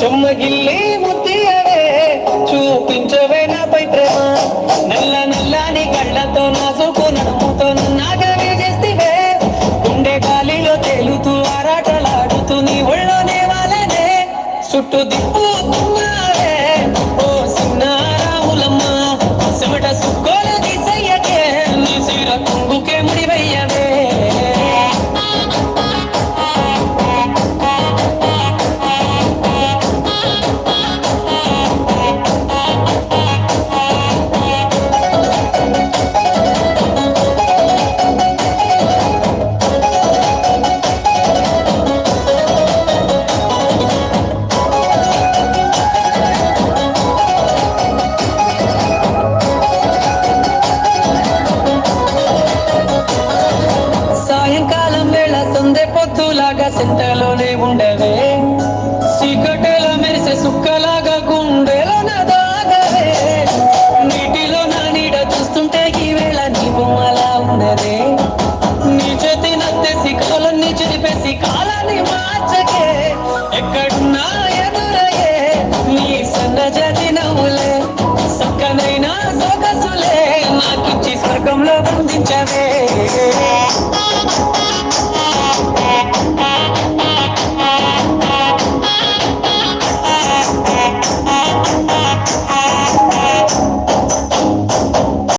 గిల్లి ముద్దియవే చూపించవే నాపై ప్రేమ. నల్ల నల్లని కళ్ళతో నాసుకు నడుముతో నాగవి చేస్తివే. గుండె గాలిలో తేలుతూ ఆరాటలాడుతూ నీ ఒళ్ళోనే వాళ్ళనే చుట్టూ దిప్పు చింతలోనే ఉండవే. సిగటలో మెరిసే సుక్కలాగా గుండెలోన దాగవే. నీటిలో నా నీడ చూస్తుంటే ఈ వేళ నీ బొమ్మలా ఉండదే నీ చేతి నత్తే కాలన్ని చెరిపేసి కాలాన్ని మార్చకే. ఎక్కడున్నా ఎదురయ్యే నీ సన్నజాతి నవ్వులే. సక్కనైనా సొగసులే. నాకిచ్చి స్వర్గంలో బంధించవే.